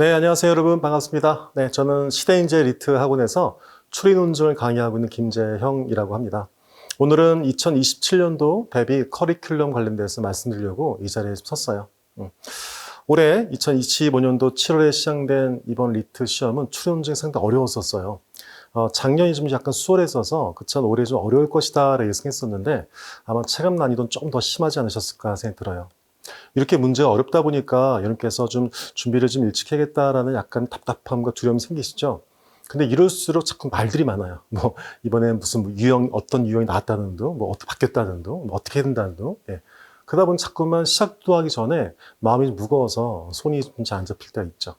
네, 안녕하세요, 여러분. 반갑습니다. 네, 저는 시대인재 리트 학원에서 논증을 강의하고 있는 김재형이라고 합니다. 오늘은 2027년도 대비 커리큘럼 관련돼서 말씀드리려고 이 자리에 섰어요. 음. 올해 2025년도 7월에 시작된 이번 리트 시험은 논증이 상당히 어려웠었어요. 어, 작년이 좀 약간 수월했어서 그참 올해 좀 어려울 것이다 라고 예상했었는데 아마 체감 난이도는 좀더 심하지 않으셨을까 생각이 들어요. 이렇게 문제가 어렵다 보니까 여러분께서 좀 준비를 좀 일찍 해야겠다라는 약간 답답함과 두려움이 생기시죠? 근데 이럴수록 자꾸 말들이 많아요. 뭐, 이번에 무슨 뭐 유형, 어떤 유형이 나왔다는 둥, 뭐 어떻게 바뀌었다는 둥, 뭐 어떻게 된다는 둥. 예. 그러다 보니 자꾸만 시작도 하기 전에 마음이 무거워서 손이 좀 잘 안 잡힐 때가 있죠.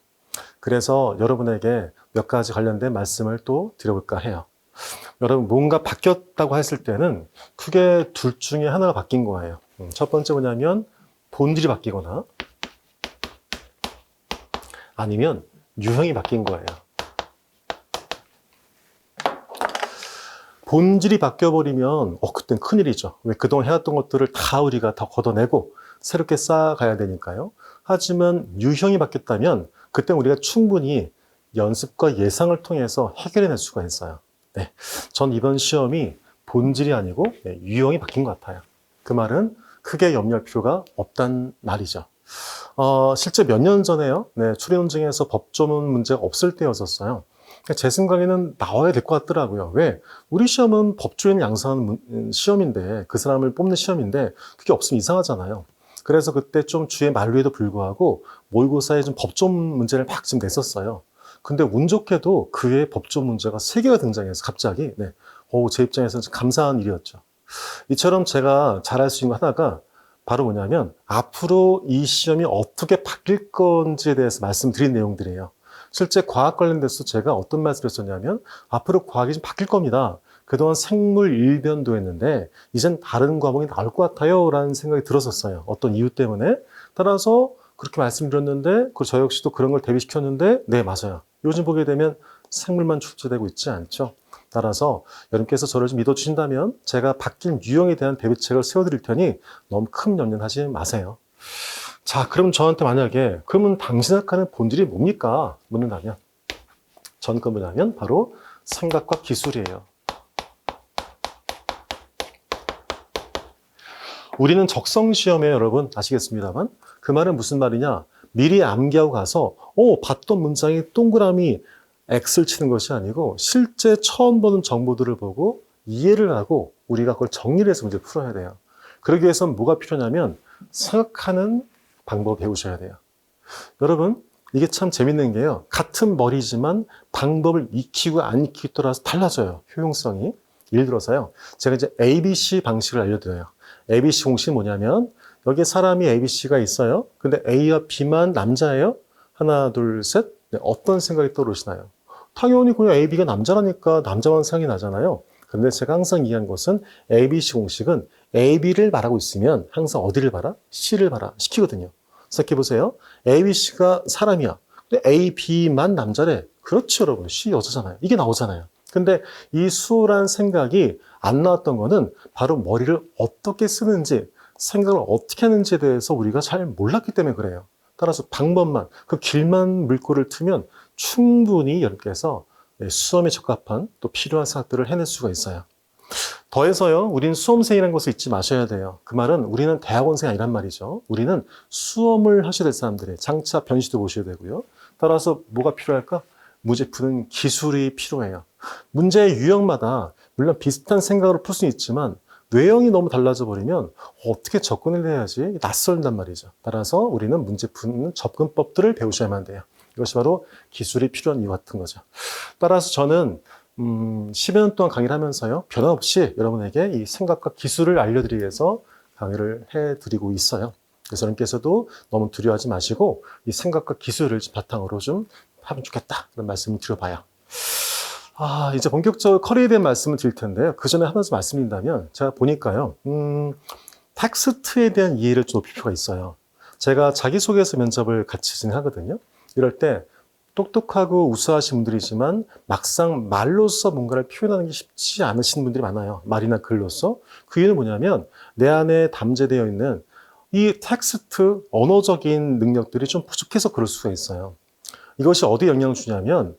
그래서 여러분에게 몇 가지 관련된 말씀을 또 드려볼까 해요. 여러분, 뭔가 바뀌었다고 했을 때는 크게 둘 중에 하나가 바뀐 거예요. 음, 첫 번째 뭐냐면 본질이 바뀌거나 아니면 유형이 바뀐 거예요. 본질이 바뀌어버리면 어 그땐 큰일이죠. 왜 그동안 해왔던 것들을 다 우리가 다 걷어내고 새롭게 쌓아가야 되니까요. 하지만 유형이 바뀌었다면 그때 우리가 충분히 연습과 예상을 통해서 해결해낼 수가 있어요. 네, 전 이번 시험이 본질이 아니고 네, 유형이 바뀐 것 같아요. 그 말은 크게 염려할 필요가 없단 말이죠. 어, 실제 몇 년 전에요. 네, 추리논증에서 법조문 문제가 없을 때였었어요. 제 생각에는 나와야 될 것 같더라고요. 왜? 우리 시험은 법조인을 양성하는 문- 음, 시험인데, 그 사람을 뽑는 시험인데, 그게 없으면 이상하잖아요. 그래서 그때 좀 주의 만류에도 불구하고 모의고사에 좀 법조문 문제를 막좀 냈었어요. 근데 운 좋게도 그의 법조 문제가 세 개가 등장해서 갑자기, 네. 오, 제 입장에서는 좀 감사한 일이었죠. 이처럼 제가 잘할 수 있는 거 하나가 바로 뭐냐면 앞으로 이 시험이 어떻게 바뀔 건지에 대해서 말씀드린 내용들이에요. 실제 과학 관련돼서 제가 어떤 말씀을 했었냐면 앞으로 과학이 좀 바뀔 겁니다. 그동안 생물 일변도 했는데 이젠 다른 과목이 나올 것 같아요 라는 생각이 들었었어요. 어떤 이유 때문에. 따라서 그렇게 말씀드렸는데 그저 역시도 그런 걸 대비시켰는데 네 맞아요. 요즘 보게 되면 생물만 출제되고 있지 않죠. 따라서 여러분께서 저를 좀 믿어주신다면 제가 바뀐 유형에 대한 대비책을 세워드릴 테니 너무 큰 염려하지 마세요. 자, 그럼 저한테 만약에 그러면 당신 생각하는 본질이 뭡니까? 묻는다면 전그 뭐냐면 바로 생각과 기술이에요. 우리는 적성 시험에 여러분 아시겠습니다만 그 말은 무슨 말이냐? 미리 암기하고 가서 오 봤던 문장이 동그라미 X를 치는 것이 아니고 실제 처음 보는 정보들을 보고 이해를 하고 우리가 그걸 정리를 해서 문제를 풀어야 돼요. 그러기 위해서는 뭐가 필요냐면 생각하는 방법 배우셔야 돼요. 여러분, 이게 참 재밌는 게요. 같은 머리지만 방법을 익히고 안 익히고 따라서 달라져요. 효용성이. 예를 들어서요. 제가 이제 ABC 방식을 알려드려요. ABC 공식이 뭐냐면 여기에 사람이 ABC가 있어요. 근데 A와 B만 남자예요. 하나, 둘, 셋. 네, 어떤 생각이 떠오르시나요? 당연히 그냥 A, B가 남자라니까 남자만 생각이 나잖아요. 그런데 제가 항상 이해한 것은 ABC 공식은 A, B를 말하고 있으면 항상 어디를 봐라? C를 봐라. 시키거든요. 생각해 보세요. A, B, C가 사람이야. 근데 A, B만 남자래. 그렇죠, 여러분. C 여자잖아요. 이게 나오잖아요. 근데 이 수호란 생각이 안 나왔던 거는 바로 머리를 어떻게 쓰는지, 생각을 어떻게 하는지에 대해서 우리가 잘 몰랐기 때문에 그래요. 따라서 방법만, 그 길만 물꼬를 트면 충분히 여러분께서 네, 수험에 적합한 또 필요한 생각들을 해낼 수가 있어요. 더해서요, 우리는 수험생이라는 것을 잊지 마셔야 돼요. 그 말은 우리는 대학원생이 아니란 말이죠. 우리는 수험을 하셔야 될 사람들이 장차 변시도 보셔야 되고요. 따라서 뭐가 필요할까? 문제 푸는 기술이 필요해요. 문제의 유형마다 물론 비슷한 생각으로 풀 수는 있지만 뇌형이 너무 달라져 버리면 어떻게 접근을 해야지 낯설단 말이죠. 따라서 우리는 문제 푸는 접근법들을 배우셔야만 돼요. 이것이 바로 기술이 필요한 이유 같은 거죠. 따라서 저는 음, 10여 년 동안 강의를 하면서요, 변함없이 여러분에게 이 생각과 기술을 알려드리기 위해서 강의를 해드리고 있어요. 그래서 여러분께서도 너무 두려워하지 마시고 이 생각과 기술을 좀 바탕으로 좀 하면 좋겠다. 그런 말씀을 드려봐요. 아, 이제 본격적으로 커리어에 대한 말씀을 드릴 텐데요. 그 전에 하나 더 말씀드린다면 제가 보니까요, 음, 텍스트에 대한 이해를 좀 높일 필요가 있어요. 제가 자기소개서 면접을 같이 진행하거든요. 이럴 때 똑똑하고 우수하신 분들이지만 막상 말로써 뭔가를 표현하는 게 쉽지 않으신 분들이 많아요. 말이나 글로써. 그 이유는 뭐냐면 내 안에 담재되어 있는 이 텍스트, 언어적인 능력들이 좀 부족해서 그럴 수가 있어요. 이것이 어디에 영향을 주냐면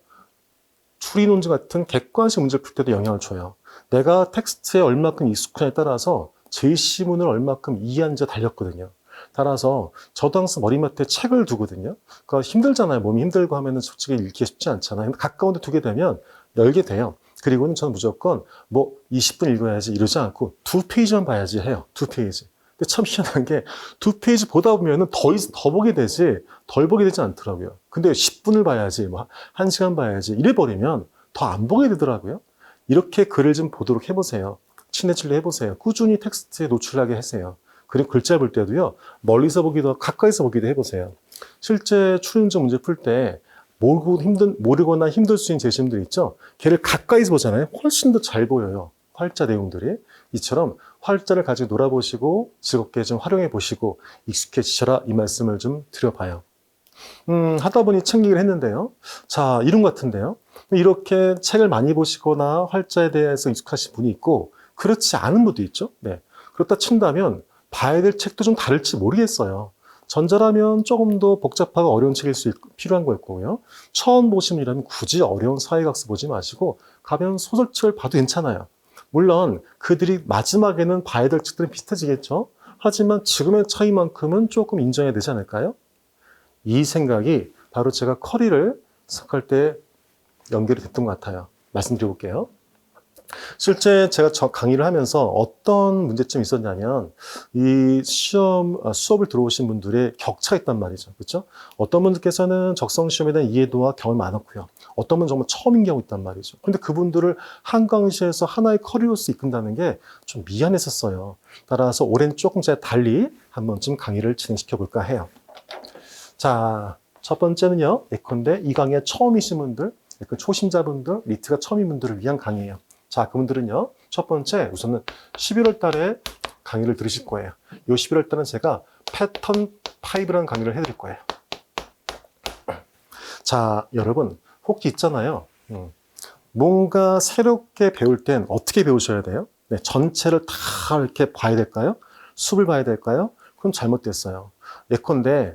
추리 논증 같은 객관식 문제를 풀 때도 영향을 줘요. 내가 텍스트에 얼마큼 익숙하냐에 따라서 제시문을 얼마큼 이해한지 달렸거든요. 따라서 저도 항상 머리맡에 책을 두거든요. 그러니까 힘들잖아요. 몸이 힘들고 하면은 솔직히 읽기 쉽지 않잖아요. 근데 가까운 데 두게 되면 열게 돼요. 그리고는 저는 무조건 뭐 20분 읽어야지 이러지 않고 두 페이지만 봐야지 해요. 두 페이지. 참 희한한 게 두 페이지 보다 보면은 더, 있- 더 보게 되지 덜 보게 되지 않더라고요. 근데 10분을 봐야지 뭐 1시간 봐야지 이래 버리면 더 안 보게 되더라고요. 이렇게 글을 좀 보도록 해보세요. 친해질려 해보세요. 꾸준히 텍스트에 노출하게 하세요. 그리고 글자 볼 때도요, 멀리서 보기도 가까이서 보기도 해보세요. 실제 추론적 문제 풀 때 모르고 힘든, 모르거나 힘들 수 있는 제시문들 있죠? 걔를 가까이서 보잖아요. 훨씬 더 잘 보여요. 활자 내용들이. 이처럼 활자를 가지고 놀아보시고 즐겁게 좀 활용해 보시고 익숙해지셔라 이 말씀을 좀 드려봐요. 음, 하다 보니 책 얘기를 했는데요. 자, 것 같은데요. 이렇게 책을 많이 보시거나 활자에 대해서 익숙하신 분이 있고, 그렇지 않은 분도 있죠. 네. 그렇다 친다면, 봐야 될 책도 좀 다를지 모르겠어요. 전자라면 조금 더 복잡하고 어려운 책일 수 있, 필요한 거였고요. 처음 보신 분이라면 굳이 어려운 사회학서 보지 마시고, 가벼운 소설책을 봐도 괜찮아요. 물론, 그들이 마지막에는 봐야 될 책들은 비슷해지겠죠. 하지만 지금의 차이만큼은 조금 인정해야 되지 않을까요? 이 생각이 바로 제가 커리를 시작할 때 연결이 됐던 것 같아요. 말씀드려 볼게요. 실제 제가 저 강의를 하면서 어떤 문제점이 있었냐면 이 시험 아, 수업을 들어오신 분들의 격차가 있단 말이죠. 그렇죠? 어떤 분들께서는 적성 시험에 대한 이해도와 경험이 많았고요. 어떤 분은 정말 처음인 경우 있단 말이죠. 근데 그분들을 한강시에서 하나의 커리어로서 이끈다는 게 좀 미안했었어요. 따라서 올해는 조금 제가 달리 한 번쯤 강의를 진행시켜 볼까 해요. 자, 첫 번째는요. 예컨대 이 강의에 처음이신 분들, 초심자분들, 리트가 처음인 분들을 위한 강의예요. 자, 그분들은요. 첫 번째, 우선은 11월 달에 강의를 들으실 거예요. 요 11월 달은 제가 패턴 5라는 강의를 해드릴 거예요. 자, 여러분, 혹시 있잖아요. 음, 뭔가 새롭게 배울 땐 어떻게 배우셔야 돼요? 네, 전체를 다 이렇게 봐야 될까요? 숲을 봐야 될까요? 그럼 잘못됐어요. 예컨대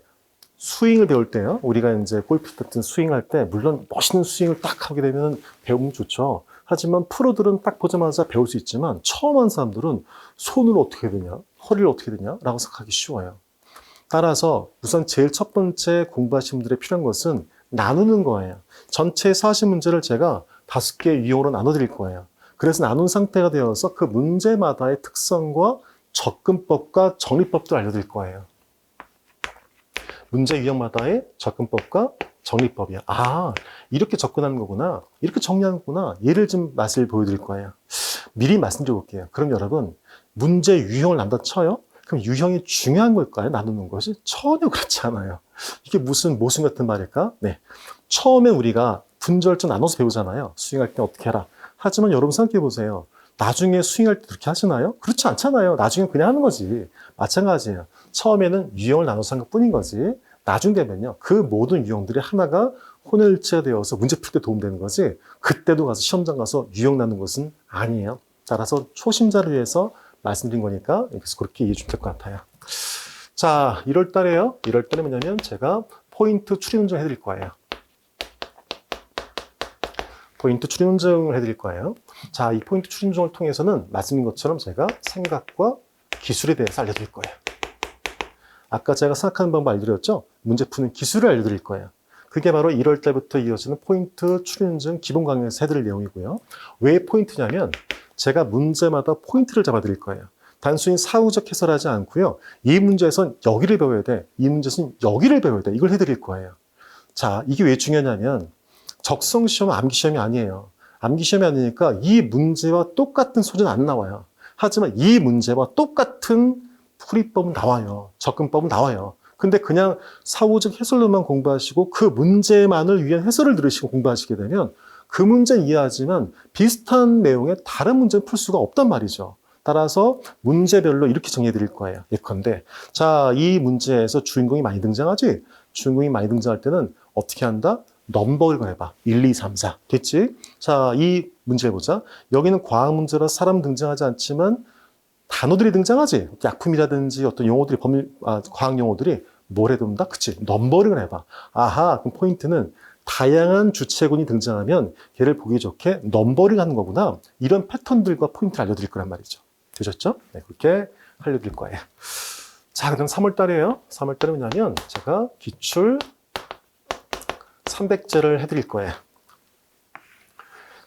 스윙을 배울 때요. 우리가 이제 골프 같은 스윙할 때 물론 멋있는 스윙을 딱 하게 되면 배우면 좋죠. 하지만 프로들은 딱 보자마자 배울 수 있지만 처음 한 사람들은 손을 어떻게 되냐, 허리를 어떻게 되냐라고 생각하기 쉬워요. 따라서 우선 제일 첫 번째 공부하신 분들의 필요한 것은 나누는 거예요. 전체 40문제를 제가 다섯 개 유형으로 나눠 드릴 거예요. 그래서 나눈 상태가 되어서 그 문제마다의 특성과 접근법과 정리법도 알려드릴 거예요. 문제 유형마다의 접근법과 정리법이야. 아, 이렇게 접근하는 거구나. 이렇게 정리하는 거구나. 예를 좀 맛을 보여드릴 거예요. 미리 말씀드려 볼게요. 그럼 여러분, 문제 유형을 난다 쳐요? 그럼 유형이 중요한 걸까요? 나누는 것이? 전혀 그렇지 않아요. 이게 무슨 모순 같은 말일까? 네. 처음에 우리가 분절점 나눠서 배우잖아요. 스윙할 때 어떻게 해라. 하지만 여러분 생각해 보세요. 나중에 스윙할 때 그렇게 하시나요? 그렇지 않잖아요. 나중에 그냥 하는 거지. 마찬가지예요. 처음에는 유형을 나눠서 한 것 뿐인 거지. 나중 되면요. 그 모든 유형들이 하나가 혼혈체가 되어서 문제 풀 때 도움되는 거지. 그때도 가서 시험장 가서 유형 나누는 것은 아니에요. 따라서 초심자를 위해서 말씀드린 거니까 그래서 그렇게 이해해 주면 될 것 같아요. 자, 1월 달에요. 1월 달에 뭐냐면 제가 포인트 추리 운정 해드릴 거예요. 포인트 추리 운정을 해드릴 거예요. 자, 이 포인트 추리 운정을 통해서는 말씀인 것처럼 제가 생각과 기술에 대해서 알려드릴 거예요. 아까 제가 생각하는 방법 알려드렸죠? 문제 푸는 기술을 알려드릴 거예요. 그게 바로 1월 달부터 이어지는 포인트 추린증 기본 강의에서 해드릴 내용이고요. 왜 포인트냐면 제가 문제마다 포인트를 잡아드릴 거예요. 단순히 사후적 해설하지 않고요. 이 문제에선 여기를 배워야 돼. 이 문제에선 여기를 배워야 돼. 이걸 해드릴 거예요. 자, 이게 왜 중요하냐면 적성 시험은 암기 시험이 아니에요. 암기 시험이 아니니까 이 문제와 똑같은 소리는 안 나와요. 하지만 이 문제와 똑같은 풀이법은 나와요. 접근법은 나와요. 근데 그냥 사후적 해설로만 공부하시고 그 문제만을 위한 해설을 들으시고 공부하시게 되면 그 문제는 이해하지만 비슷한 내용의 다른 문제는 풀 수가 없단 말이죠. 따라서 문제별로 이렇게 정리해 드릴 거예요. 예컨대. 자, 이 문제에서 주인공이 많이 등장하지? 주인공이 많이 등장할 때는 어떻게 한다? 넘버를 해봐. 1, 2, 3, 4. 됐지? 자, 이 문제 보자. 여기는 과학 문제라 사람 등장하지 않지만 단어들이 등장하지. 약품이라든지 어떤 용어들이 법률, 아, 과학 용어들이 뭘 해둔다? 그치. 넘버링을 해봐. 아하, 그럼 포인트는 다양한 주체군이 등장하면 걔를 보기 좋게 넘버링 하는 거구나. 이런 패턴들과 포인트를 알려드릴 거란 말이죠. 되셨죠? 네, 그렇게 알려드릴 거예요. 자, 그럼 3월 달이에요. 3월 달에 뭐냐면 제가 기출 300제를 해드릴 거예요.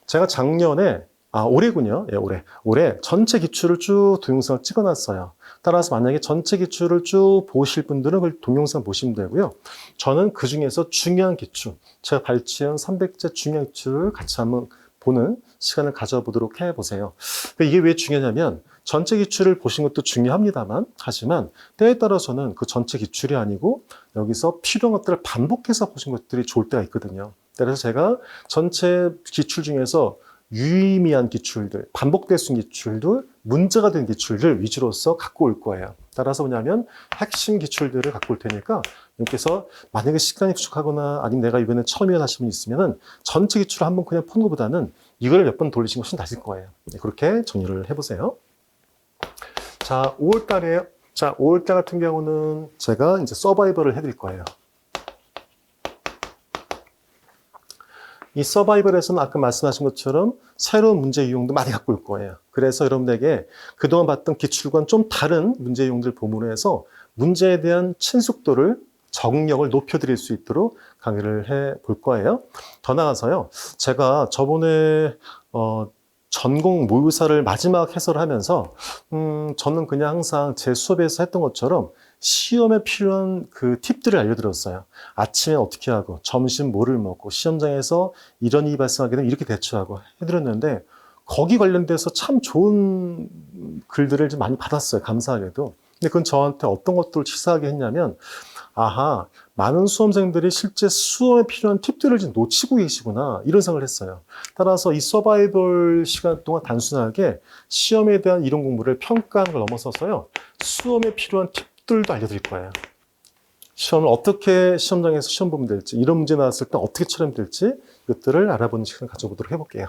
제가 작년에 아 올해군요. 예, 올해 올해 전체 기출을 쭉 동영상을 찍어놨어요. 따라서 만약에 전체 기출을 쭉 보실 분들은 그 동영상 보시면 되고요. 저는 그 중에서 중요한 기출, 제가 발췌한 300제 중요한 기출을 같이 한번 보는 시간을 가져보도록 해보세요. 이게 왜 중요하냐면 전체 기출을 보신 것도 중요합니다만 하지만 때에 따라서는 그 전체 기출이 아니고 여기서 필요한 것들을 반복해서 보신 것들이 좋을 때가 있거든요. 그래서 제가 전체 기출 중에서 유의미한 기출들, 반복될 수 있는 기출들, 문제가 된 기출들 위주로서 갖고 올 거예요. 따라서 뭐냐면 핵심 기출들을 갖고 올 테니까 여기서 만약에 시간이 부족하거나 아니면 내가 이번에 처음이나 하시는 분이 있으면은 전체 기출을 한번 그냥 푸는 것보다는 이걸 몇 번 돌리신 것이 나을 거예요. 네, 그렇게 정리를 해보세요. 자, 5월 달에 자, 5월 달 같은 경우는 제가 이제 서바이벌을 해드릴 거예요. 이 서바이벌에서는 아까 말씀하신 것처럼 새로운 문제 유형도 많이 갖고 올 거예요. 그래서 여러분들에게 그동안 봤던 기출과는 좀 다른 문제 유형들 보문을 해서 문제에 대한 친숙도를 적응력을 높여드릴 수 있도록 강의를 해 볼 거예요. 더 나아가서요. 제가 저번에 어, 전공 모의사를 마지막 해설을 하면서 음, 저는 그냥 항상 제 수업에서 했던 것처럼 시험에 필요한 그 팁들을 알려드렸어요. 아침에 어떻게 하고, 점심 뭐를 먹고, 시험장에서 이런 일이 발생하게 되면 이렇게 대처하고 해드렸는데, 거기 관련돼서 참 좋은 글들을 좀 많이 받았어요. 감사하게도. 근데 그건 저한테 어떤 것들을 치사하게 했냐면, 아하, 많은 수험생들이 실제 수험에 필요한 팁들을 지금 놓치고 계시구나. 이런 생각을 했어요. 따라서 이 서바이벌 시간 동안 단순하게 시험에 대한 이론 공부를 평가하는 걸 넘어서서요. 수험에 필요한 팁 들도 알려드릴 거예요. 시험을 어떻게 시험장에서 시험 보면 될지, 이런 문제 나왔을 때 어떻게 처리하면 될지, 이것들을 알아보는 시간 가져보도록 해볼게요.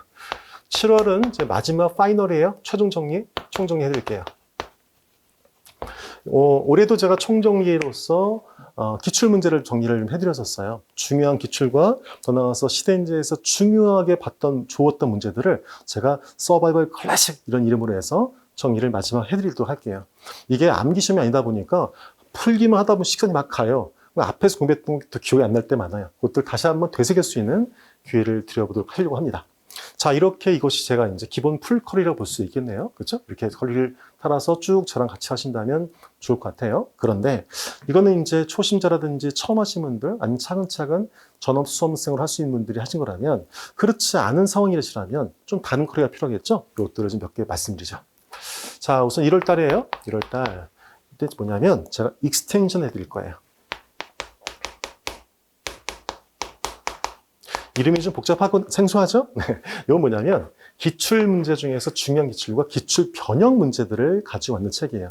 7월은 이제 마지막 파이널이에요. 최종 정리, 총정리 해드릴게요. 어, 올해도 제가 총정리로서 어, 기출 문제를 정리를 좀 해드렸었어요. 중요한 기출과 더 나아가서 시대인재에서 중요하게 봤던 좋았던 문제들을 제가 서바이벌 클래식 이런 이름으로 해서 정리를 마지막 해드리도록 할게요. 이게 암기 시험이 아니다 보니까 풀기만 하다 보면 시간이 막 가요. 앞에서 공부했던 게 더 기억이 안 날 때 많아요. 그것들 다시 한번 되새길 수 있는 기회를 드려보도록 하려고 합니다. 자, 이렇게 이것이 제가 이제 기본 풀커리라고 볼 수 있겠네요. 그렇죠? 이렇게 커리를 따라서 쭉 저랑 같이 하신다면 좋을 것 같아요. 그런데 이거는 이제 초심자라든지 처음 하신 분들, 아니면 차근차근 전업 수험생을 할수 있는 분들이 하신 거라면 그렇지 않은 상황이라시라면 좀 다른 커리가 필요하겠죠? 이것들을 좀 몇 개 말씀드리죠. 자, 우선 1월 달이에요. 1월 달. 이때 뭐냐면 제가 익스텐션 해드릴 거예요. 이름이 좀 복잡하고 생소하죠? 네. 이건 뭐냐면 기출 문제 중에서 중요한 기출과 기출 변형 문제들을 가지고 왔는 책이에요.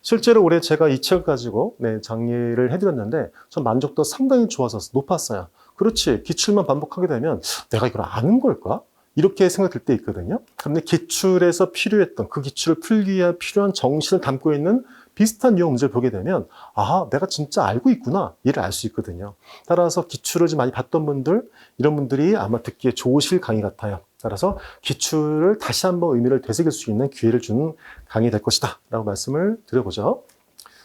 실제로 올해 제가 이 책을 가지고 네, 장례를 해드렸는데 전 만족도 상당히 좋아서 높았어요. 그렇지 기출만 반복하게 되면 내가 이걸 아는 걸까? 이렇게 생각될 때 있거든요. 그런데 기출에서 필요했던 그 기출을 풀기 위해 필요한 정신을 담고 있는 비슷한 유형 문제를 보게 되면 아 내가 진짜 알고 있구나 이를 알 수 있거든요. 따라서 기출을 좀 많이 봤던 분들 이런 분들이 아마 듣기에 좋으실 강의 같아요. 따라서 기출을 다시 한번 의미를 되새길 수 있는 기회를 주는 강의 될 것이다 라고 말씀을 드려보죠.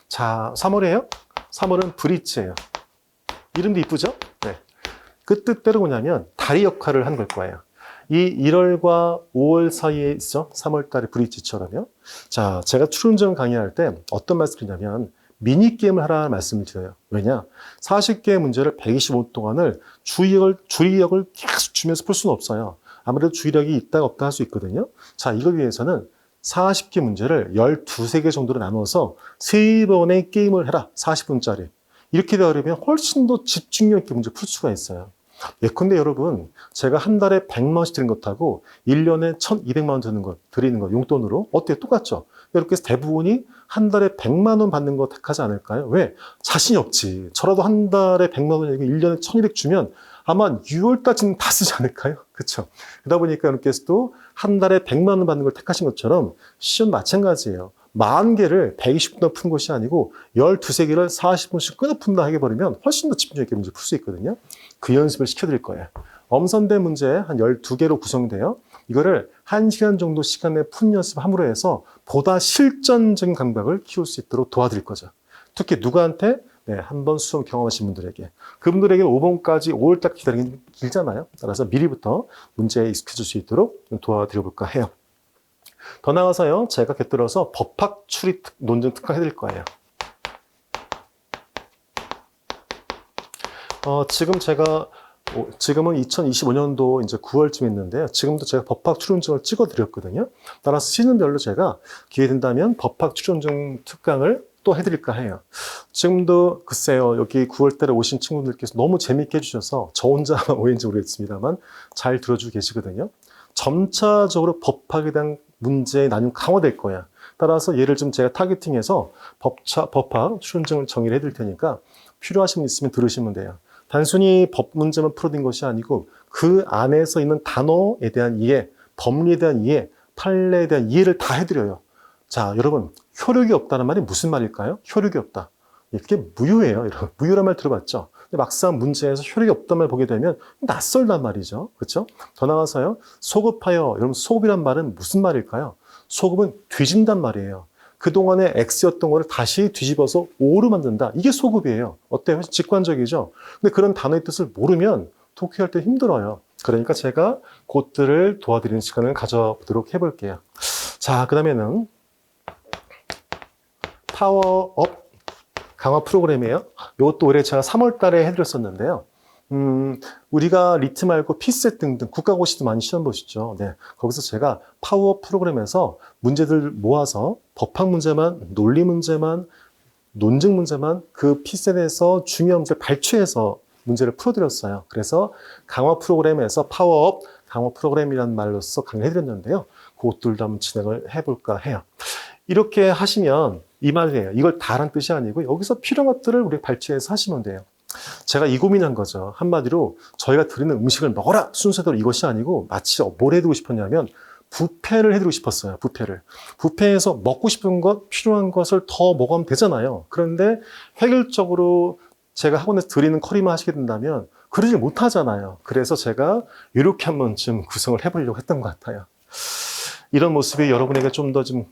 자 3월이에요. 3월은 브릿지예요. 이름도 이쁘죠? 네. 그 뜻대로 뭐냐면 다리 역할을 한 걸 거예요. 이 1월과 5월 사이에 있어 3월 달에 브릿지처럼요. 자, 제가 출운전 강의할 때 어떤 말씀을 드냐면 미니 게임을 하라는 말씀을 드려요. 왜냐? 40개의 문제를 125분 동안을 주의력을, 주의력을 계속 주면서 풀 수는 없어요. 아무래도 주의력이 있다 없다 할 수 있거든요. 자, 이걸 위해서는 40개 문제를 12개 정도로 나눠서 3번의 게임을 해라. 40분짜리. 이렇게 되어버리면 훨씬 더 집중력 있게 문제 풀 수가 있어요. 예컨대 여러분, 제가 한 달에 100만 원씩 드는 것하고 1년에 1200만 원 드는 것, 드리는 것, 용돈으로 어때요? 똑같죠? 이렇게 해서 대부분이 한 달에 100만 원 받는 거 택하지 않을까요? 왜? 자신이 없지. 저라도 한 달에 100만 원이고 1년에 1200 주면 아마 6월까지는 다 쓰지 않을까요? 그렇죠? 그러다 보니까 여러분께서도 한 달에 100만 원 받는 걸 택하신 것처럼 시험 마찬가지예요. 만 개를 120분 푼 것이 아니고 12세 개를 40분씩 끊어 푼다 해버리면 훨씬 더 집중력 있게 문제 풀 수 있거든요. 그 연습을 시켜드릴 거예요. 엄선된 문제 한 12개로 구성돼요. 이거를 1시간 정도 시간에 푼 연습함으로 해서 보다 실전적인 감각을 키울 수 있도록 도와드릴 거죠. 특히 누구한테? 네, 한 번 수험 경험하신 분들에게. 그분들에게 5번까지 5월달 기다리는 게 길잖아요. 따라서 미리부터 문제에 익숙해질 수 있도록 도와드려 볼까 해요. 더 나아가서요, 제가 곁들여서 법학 추리 특- 논증 특강 해드릴 거예요. 어, 지금 제가 어, 지금은 2025년도 이제 9월쯤 있는데요. 지금도 제가 법학 출연증을 찍어 드렸거든요. 따라서 시즌별로 제가 기회 된다면 법학 출연증 특강을 또 해드릴까 해요. 지금도 글쎄요, 여기 9월 달에 오신 친구들께서 너무 재밌게 해주셔서 저 혼자만 오해인지 모르겠습니다만 잘 들어주고 계시거든요. 점차적으로 법학에 대한 문제의 나뉘음 강화될 거야. 따라서 얘를 좀 제가 타겟팅해서 법차, 법학 출연증을 정의를 해드릴 테니까 필요하신 분 있으면 들으시면 돼요. 단순히 법 문제만 풀어낸 것이 아니고 그 안에서 있는 단어에 대한 이해, 법리에 대한 이해, 판례에 대한 이해를 다 해드려요. 자, 여러분, 효력이 없다는 말이 무슨 말일까요? 효력이 없다. 이게 무효예요. 여러분. 무효란 말 들어봤죠? 근데 막상 문제에서 효력이 없다는 말 보게 되면 낯설단 말이죠. 그렇죠? 더 나가서요. 소급하여, 여러분, 소급이란 말은 무슨 말일까요? 소급은 뒤진단 말이에요. 그동안의 X였던 거를 다시 뒤집어서 O로 만든다. 이게 소급이에요. 어때요? 직관적이죠? 근데 그런 단어의 뜻을 모르면 독해할 때 힘들어요. 그러니까 제가 그것들을 도와드리는 시간을 가져보도록 해볼게요. 자, 그 다음에는 파워업 강화 프로그램이에요. 이것도 올해 제가 3월 달에 해드렸었는데요. 음, 우리가 리트 말고 피셋 등등 국가고시도 많이 시험 보시죠. 네. 거기서 제가 파워 프로그램에서 문제들 모아서 법학 문제만, 논리 문제만, 논증 문제만 그 피셋에서 중요한 문제를 발췌해서 문제를 풀어드렸어요. 그래서 강화 프로그램에서 파워업 강화 프로그램이라는 말로써 강의해드렸는데요. 그것들도 한번 진행을 해볼까 해요. 이렇게 하시면 이 말이에요. 이걸 다란 뜻이 아니고 여기서 필요한 것들을 우리 발췌해서 하시면 돼요. 제가 이 고민한 거죠. 한마디로 저희가 드리는 음식을 먹어라 순서대로 이것이 아니고 마치 뭘 해드리고 싶었냐면 부패를 해드리고 싶었어요. 부패를. 부패에서 먹고 싶은 것, 필요한 것을 더 먹으면 되잖아요. 그런데 획일적으로 제가 학원에서 드리는 커리만 하시게 된다면 그러지 못하잖아요. 그래서 제가 이렇게 한 번쯤 구성을 해보려고 했던 것 같아요. 이런 모습이 여러분에게 좀 더좀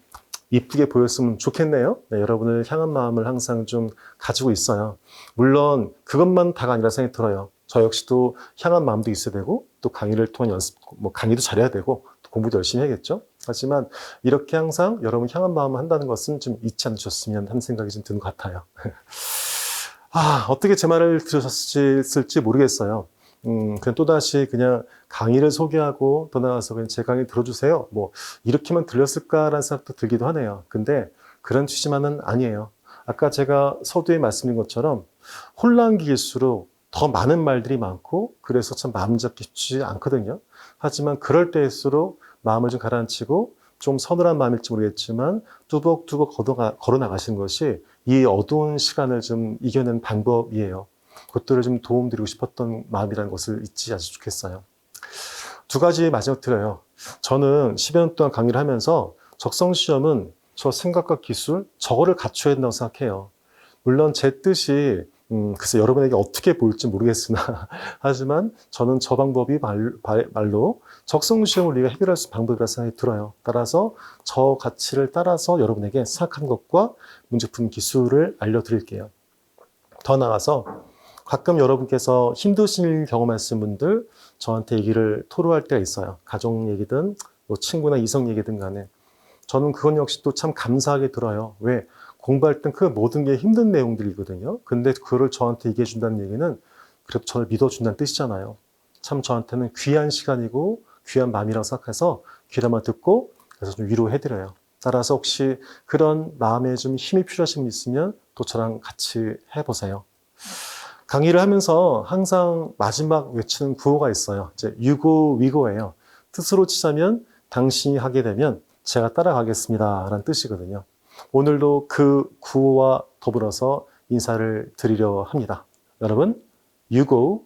이쁘게 보였으면 좋겠네요. 네, 여러분을 향한 마음을 항상 좀 가지고 있어요. 물론 그것만 다가 아니라 생각이 들어요. 저 역시도 향한 마음도 있어야 되고 또 강의를 통한 연습, 뭐 강의도 잘해야 되고 또 공부도 열심히 해야겠죠. 하지만 이렇게 항상 여러분 향한 마음을 한다는 것은 좀 잊지 않으셨으면 하는 생각이 좀 드는 것 같아요. 아, 어떻게 제 말을 들으셨을지 모르겠어요. 음, 그냥 또다시 그냥 강의를 소개하고 더 나아가서 그냥 제 강의 들어주세요. 뭐, 이렇게만 들렸을까라는 생각도 들기도 하네요. 근데 그런 취지만은 아니에요. 아까 제가 서두에 말씀드린 것처럼 혼란기일수록 더 많은 말들이 많고 그래서 참 마음 잡기 쉽지 않거든요. 하지만 그럴 때일수록 마음을 좀 가라앉히고 좀 서늘한 마음일지 모르겠지만 뚜벅뚜벅 걸어가, 걸어 나가시는 것이 이 어두운 시간을 좀 이겨낸 방법이에요. 그것들을 좀 도움드리고 싶었던 마음이라는 것을 잊지 않으면 좋겠어요. 두 가지 마지막 드려요. 저는 10여 년 동안 강의를 하면서 적성시험은 저 생각과 기술, 저거를 갖춰야 된다고 생각해요. 물론 제 뜻이, 음, 글쎄 여러분에게 어떻게 보일지 모르겠으나, 하지만 저는 저 방법이 말, 로 적성시험을 우리가 해결할 수 있는 방법이라 생각이 들어요. 따라서 저 가치를 따라서 여러분에게 생각하는 것과 문제품 기술을 알려드릴게요. 더 나아가서 가끔 여러분께서 힘드신 일 경험하신 분들 저한테 얘기를 토로할 때가 있어요. 가족 얘기든 뭐 친구나 이성 얘기든 간에. 저는 그건 역시 또 참 감사하게 들어요. 왜? 공부할 땐 그 모든 게 힘든 내용들이거든요. 근데 그거를 저한테 얘기해 준다는 얘기는 그래도 저를 믿어준다는 뜻이잖아요. 참 저한테는 귀한 시간이고 귀한 마음이라고 생각해서 귀담아 듣고 그래서 좀 위로해드려요. 따라서 혹시 그런 마음에 좀 힘이 필요하신 분 있으면 또 저랑 같이 해보세요. 강의를 하면서 항상 마지막 외치는 구호가 있어요. 이제 유고 위고예요. 뜻으로 치자면 당신이 하게 되면 제가 따라가겠습니다. 라는 뜻이거든요. 오늘도 그 구호와 더불어서 인사를 드리려 합니다. 여러분, we go.